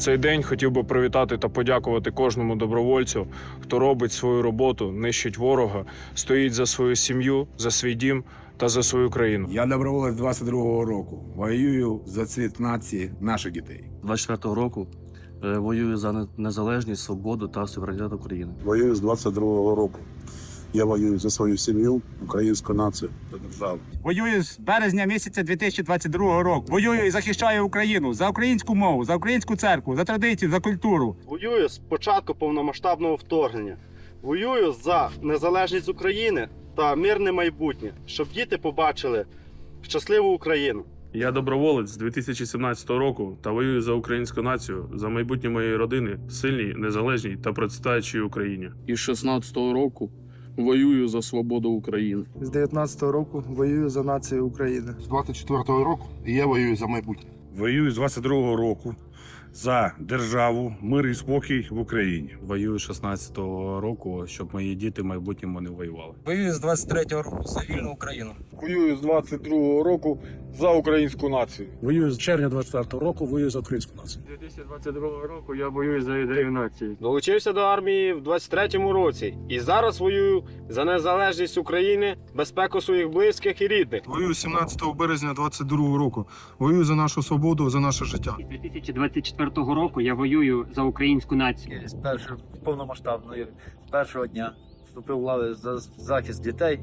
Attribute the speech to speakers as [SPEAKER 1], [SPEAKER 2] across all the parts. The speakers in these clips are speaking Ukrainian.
[SPEAKER 1] цей день хотів би привітати та подякувати кожному добровольцю, хто робить свою роботу, нищить ворога, стоїть за свою сім'ю, за свій дім та за свою країну.
[SPEAKER 2] Я доброволець 22-го року. Воюю за цвіт нації наших дітей.
[SPEAKER 3] 24-го року е, воюю за незалежність, свободу та суверенітет України.
[SPEAKER 4] Воюю з 22-го року. Я воюю за свою сім'ю, українську націю та державу.
[SPEAKER 5] Воюю з березня місяця 2022 року. Воюю і захищаю Україну за українську мову, за українську церкву, за традицію, за культуру.
[SPEAKER 6] Воюю з початку повномасштабного вторгнення. Воюю за незалежність України та мирне майбутнє, щоб діти побачили щасливу Україну.
[SPEAKER 7] Я доброволець з 2017 року та воюю за українську націю, за майбутнє моєї родини в сильній, незалежній та процвітаючій Україні.
[SPEAKER 8] із 16-го року воюю за свободу України.
[SPEAKER 9] З 19-го року воюю за націю України.
[SPEAKER 4] З 24-го року я воюю за майбутнє.
[SPEAKER 10] Воюю з 22-го року за державу, мир і спокій в Україні.
[SPEAKER 3] Воюю з 16-го року, щоб мої діти в майбутньому не воювали.
[SPEAKER 11] Воюю з 23-го року за вільну Україну.
[SPEAKER 10] Воюю з 22-го року за українську націю.
[SPEAKER 4] Воюю з червня 24-го року. Воюю за українську націю.
[SPEAKER 1] З 2022 року я воюю за ідею нації.
[SPEAKER 6] Долучився до армії в 23-му році і зараз воюю за незалежність України, безпеку своїх близьких і рідних.
[SPEAKER 9] Воюю 17 березня 22-го року. Воюю за нашу свободу, за наше життя.
[SPEAKER 11] 2024 24-го року я воюю за українську націю.
[SPEAKER 12] З першого повномасштабної з першого дня вступив влади за захист дітей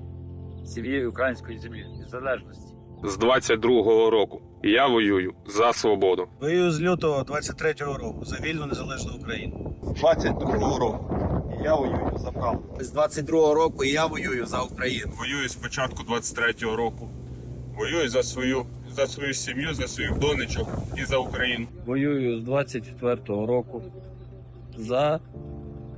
[SPEAKER 12] сім'ї української землі незалежності.
[SPEAKER 7] З 22-го року я воюю за свободу.
[SPEAKER 5] Воюю з лютого 23-го року за вільну незалежну Україну.
[SPEAKER 4] З 22-го року я воюю за правду.
[SPEAKER 11] З 22-го року я воюю за Україну.
[SPEAKER 7] Воюю з початку 23-го року. Воюю за свою за свою сім'ю, за своїх донечок і за Україну.
[SPEAKER 12] Воюю з 24-го року за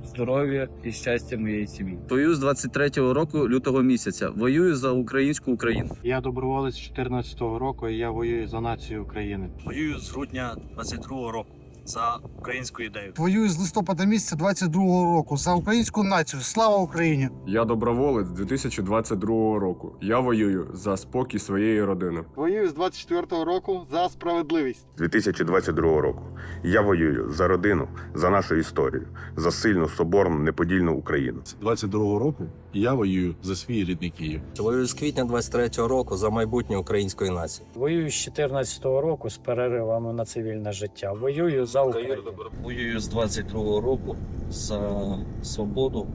[SPEAKER 12] здоров'я і щастя моєї сім'ї.
[SPEAKER 3] Воюю з 23-го року лютого місяця. Воюю за українську Україну.
[SPEAKER 6] Я доброволець з 14-го року і я воюю за націю України.
[SPEAKER 5] Воюю з грудня 22-го року за українську ідею.
[SPEAKER 9] Воюю з листопада місяця 22 року за українську націю. Слава Україні!
[SPEAKER 1] Я доброволець 2022 року. Я воюю за спокій своєї родини.
[SPEAKER 6] Воюю з 24-го року за справедливість.
[SPEAKER 4] 2022 року я воюю за родину, за нашу історію, за сильну, соборну, неподільну Україну.
[SPEAKER 10] З 22-го року я воюю за свій рідний Київ.
[SPEAKER 11] Воюю з квітня 23-го року за майбутнє української нації.
[SPEAKER 5] Воюю з 14-го року з переривами на цивільне життя. Воюю за Україну.
[SPEAKER 12] Воюю з 22-го року за свободу,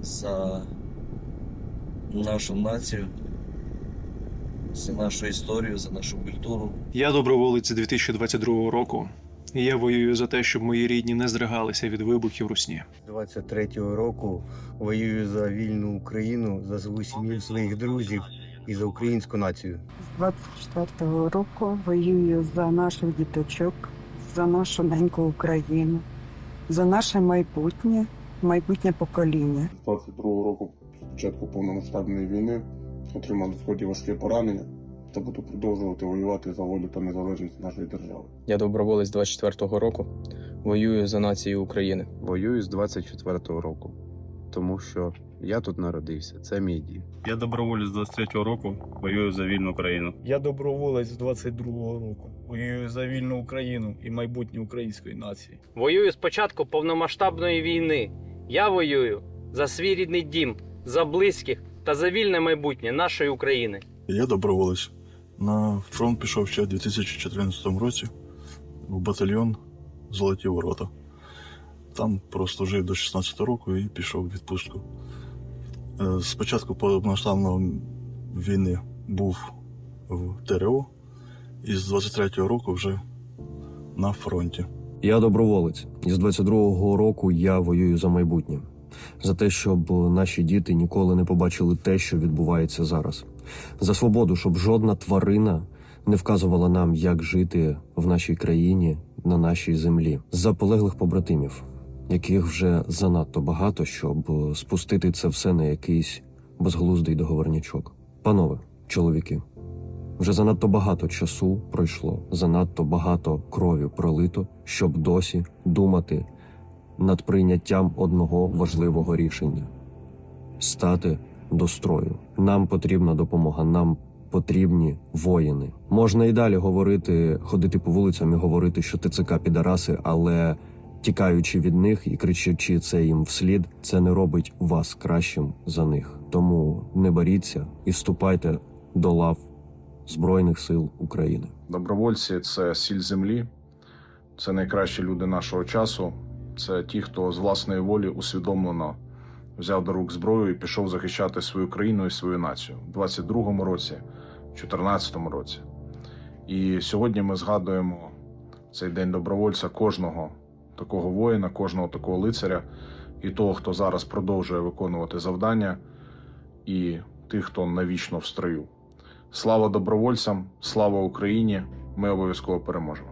[SPEAKER 12] за нашу націю, за нашу історію, за нашу культуру.
[SPEAKER 5] Я доброволець з 2022 року. І я воюю за те, щоб мої рідні не здригалися від вибухів русні.
[SPEAKER 12] 23-го року воюю за вільну Україну, за свою сім'ю своїх друзів і за українську націю.
[SPEAKER 13] З 24-го року воюю за наших діточок, за нашу неньку Україну, за наше майбутнє, майбутнє покоління.
[SPEAKER 4] З 22-го року, спочатку повномасштабної війни, отримав на сході важке поранення та буду продовжувати воювати за волю та незалежність нашої держави.
[SPEAKER 11] Я доброволець 24-го року. Воюю за націю України.
[SPEAKER 3] Воюю з 24-го року, тому що я тут народився. Це мій дім.
[SPEAKER 7] Я доброволець з 23-го року воюю за вільну країну.
[SPEAKER 5] Я доброволець з 22-го року. Воюю за вільну Україну і майбутнє української нації.
[SPEAKER 11] Воюю з початку повномасштабної війни. Я воюю за свій рідний дім, за близьких та за вільне майбутнє нашої України.
[SPEAKER 4] Я доброволець. На фронт пішов ще в 2014 році в батальйон Золоті ворота. Там прослужив до 16 року і пішов у відпустку. Е, Спочатку повномасштабної війни був в ТРО, і з 23-го року вже на фронті.
[SPEAKER 3] Я доброволець. І з 22-го року я воюю за майбутнє. За те, щоб наші діти ніколи не побачили те, що відбувається зараз. За свободу, щоб жодна тварина не вказувала нам, як жити в нашій країні, на нашій землі. За полеглих побратимів, яких вже занадто багато, щоб е, спустити це все на якийсь безглуздий договорнячок. Панове, чоловіки, вже занадто багато часу пройшло, занадто багато крові пролито, щоб досі думати над прийняттям одного важливого рішення стати до строю. Нам потрібна допомога, нам потрібні воїни. Можна і далі говорити, ходити по вулицям і говорити, що ТЦК підараси, але тікаючи від них і кричачи це їм вслід, це не робить вас кращим за них. Тому не боріться і вступайте до лав Збройних сил України.
[SPEAKER 1] Добровольці це сіль землі, це найкращі люди нашого часу. Це ті, хто з власної волі усвідомлено взяв до рук зброю і пішов захищати свою країну і свою націю у 22-му році, 14-му році. І сьогодні ми згадуємо цей день добровольця кожного такого воїна, кожного такого лицаря, і того, хто зараз продовжує виконувати завдання, і тих, хто навічно в строю. Слава добровольцям, слава Україні! Ми обов'язково переможемо.